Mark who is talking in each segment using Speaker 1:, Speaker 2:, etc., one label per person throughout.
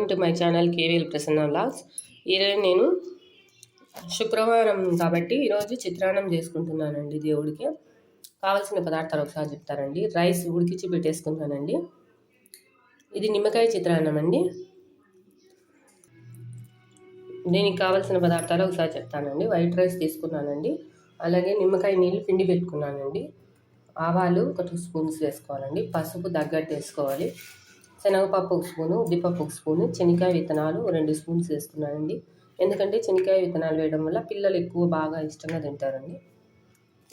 Speaker 1: To my channel KVL Prasanna vlogs ఈరోజు నేను శుక్రవారం కాబట్టి ఈరోజు చిత్రాన్నం చేసుకుంటున్నానండి దేవుడికి. కావాల్సిన పదార్థాలు ఒకసారి చెప్తారండి రైస్ ఉడికించి పెట్టేసుకున్నానండి ఇది నిమ్మకాయ చిత్రాన్నం అండి దీనికి కావాల్సిన పదార్థాలు ఒకసారి చెప్తానండి. వైట్ రైస్ తీసుకున్నానండి. అలాగే నిమ్మకాయ నీళ్ళు పిండి పెట్టుకున్నానండి. ఆవాలు ఒక టూ స్పూన్స్ వేసుకోవాలండి. పసుపు తగ్గట్టు వేసుకోవాలి. శనగపప్పు ఒక స్పూను ఉద్దిపప్పు ఒక స్పూను శనగకాయ విత్తనాలు రెండు స్పూన్స్ వేసుకున్నానండి ఎందుకంటే శనగకాయ విత్తనాలు వేయడం వల్ల పిల్లలు ఎక్కువ బాగా ఇష్టంగా తింటారండి.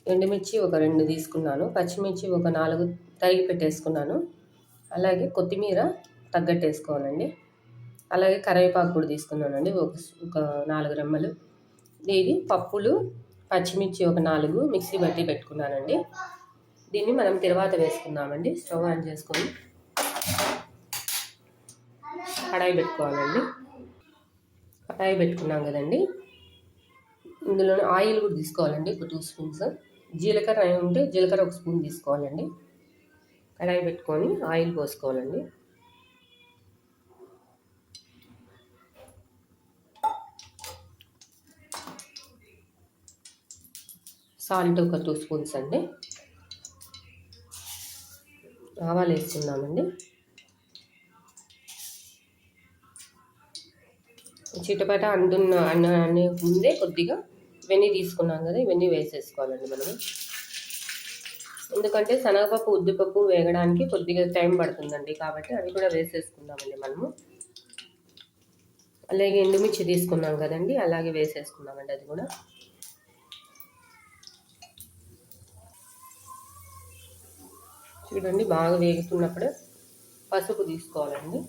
Speaker 1: ఎండుమిర్చి ఒక రెండు తీసుకున్నాను పచ్చిమిర్చి ఒక నాలుగు తరిగి పెట్టేసుకున్నాను. అలాగే కొత్తిమీర తగ్గట్టు వేసుకోవాలండి అలాగే కరివేపాకు కూడా తీసుకున్నానండి ఒక ఒక నాలుగు రెమ్మలు. ఇది పప్పులు పచ్చిమిర్చి ఒక నాలుగు మిక్సీ బట్టి పెట్టుకున్నానండి. దీన్ని మనం తర్వాత వేసుకుందామండి స్టవ్ ఆన్ చేసుకొని. కడాయి పెట్టుకోవాలండి. కడాయి పెట్టుకున్నాం కదండి. ఇందులో ఆయిల్ కూడా తీసుకోవాలండి ఒక టూ స్పూన్స్. జీలకర్ర ఉంటే జీలకర్ర ఒక స్పూన్ తీసుకోవాలండి. కడాయి పెట్టుకొని ఆయిల్ పోసుకోవాలండి. సాల్ట్ ఒక టూ స్పూన్స్ అండి. ఆవాలు వేస్తున్నామండి చిటపట అంటున్న అన్న అనే ముందే కొద్దిగా ఇవన్నీ తీసుకున్నాం కదా ఇవన్నీ వేసేసుకోవాలండి మనము. ఎందుకంటే శనగపప్పు ఉద్దిపప్పు వేగడానికి కొద్దిగా టైం పడుతుందండి కాబట్టి అవి కూడా వేసేసుకుందామండి మనము. అలాగే ఎండుమిర్చి తీసుకున్నాం కదండి అలాగే వేసేసుకున్నామండి అది కూడా. చూడండి బాగా వేగుతున్నప్పుడు పసుపు తీసుకోవాలండి.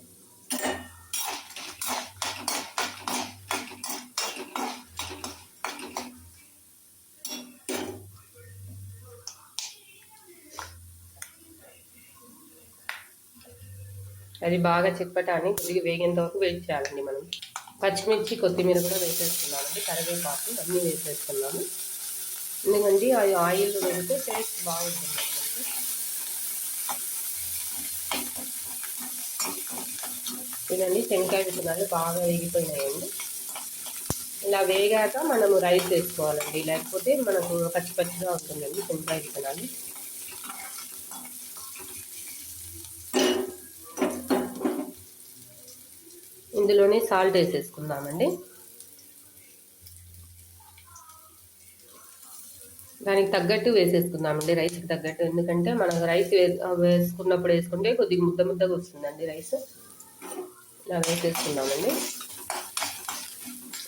Speaker 1: అది బాగా చిప్పటాన్ని కొద్దిగా వేగేంత వరకు వెయిట్ చేయాలండి మనం. పచ్చిమిర్చి కొత్తిమీర కూడా వేసేస్తున్నామండి కరివేపాకు అన్నీ వేసేస్తున్నాము ఎందుకంటే ఆ ఆయిల్ వేస్తే టేస్ట్ బాగుంటుంది ఇదండి శంకాయ విత్తనాలు బాగా వేగిపోయినాయండి. ఇలా వేగాక మనము రైస్ వేసుకోవాలండి. లేకపోతే మనకు పచ్చి పచ్చిగా ఉంటుందండి శంకాయ విత్తనాలు. ఇందులోనే సాల్ట్ వేసేసుకుందామండి. దానికి తగ్గట్టు వేసేసుకుందామండి రైస్కి తగ్గట్టు. ఎందుకంటే మనం రైస్ వేసుకున్నప్పుడు వేసుకుంటే కొద్దిగా ముద్ద ముద్దగా వస్తుందండి రైస్. ఇలా వేసేసుకుందామండి.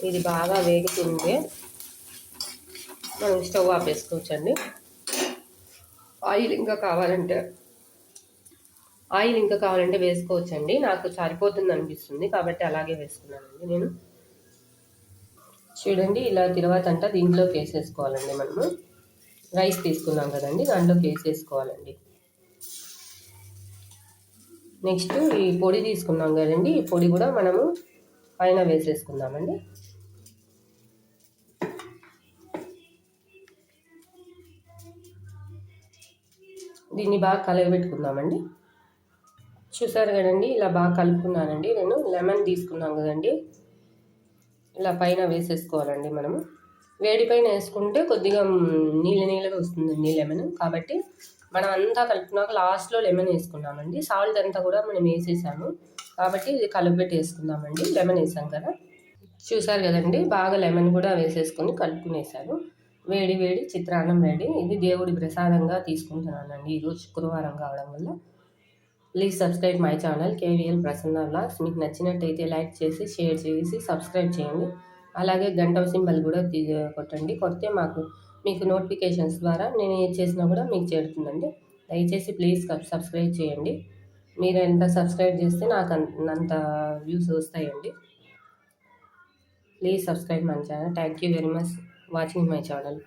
Speaker 1: ఇది బాగా వేగుతుంది మనం స్టవ్ ఆపేసుకోవచ్చండి. ఆయిల్ ఇంకా కావాలంటే ఆయిల్ ఇంకా కావాలంటే వేసుకోవచ్చండి. నాకు సరిపోతుంది అనిపిస్తుంది. కాబట్టి అలాగే వేసుకున్నానండి నేను. చూడండి ఇలా తర్వాత అంట దీంట్లోకి వేసేసుకోవాలండి మనము. రైస్ తీసుకున్నాం కదండి దాంట్లోకి వేసేసుకోవాలండి. నెక్స్ట్ ఈ పొడి తీసుకున్నాం కదండి ఈ పొడి కూడా మనము పైన వేసేసుకుందామండి. దీన్ని బాగా కలగబెట్టుకుందామండి. చూసారు కదండి ఇలా బాగా కలుపుకున్నానండి. నేను లెమన్ తీసుకున్నాం కదండి. ఇలా పైన వేసేసుకోవాలండి మనము. వేడి పైన వేసుకుంటే కొద్దిగా నీళ్ళ నీళ్ళగా వస్తుందండి లెమన్. కాబట్టి మనం అంతా కలుపుకున్నాక లాస్ట్లో లెమన్ వేసుకున్నామండి. సాల్ట్ అంతా కూడా మనం వేసేసాము. కాబట్టి ఇది కలుపుపెట్టి వేసుకుందామండి. లెమన్ వేసాం కదా. చూసారు కదండి బాగా లెమన్ కూడా వేసేసుకొని కలుపుకునేసాను. వేడి వేడి చిత్రాన్నం రెడీ. ఇది దేవుడి ప్రసాదంగా తీసుకుంటున్నానండి. ఈరోజు శుక్రవారం కావడం వల్ల. Please subscribe my channel KVL Prasanna blogs మీకు నచ్చినట్టయితే లైక్ చేసి షేర్ చేసి సబ్స్క్రైబ్ చేయండి. అలాగే గంట సింబల్ కూడా కొట్టండి. కొడితే మాకు మీకు నోటిఫికేషన్స్ ద్వారా నేను ఏది చేసినా కూడా మీకు చేరుతుందండి. దయచేసి ప్లీజ్ సబ్స్క్రైబ్ చేయండి. మీరు ఎంత సబ్స్క్రైబ్ చేస్తే నాకు అంత వ్యూస్ వస్తాయండి. Please subscribe my channel thank you very much watching my channel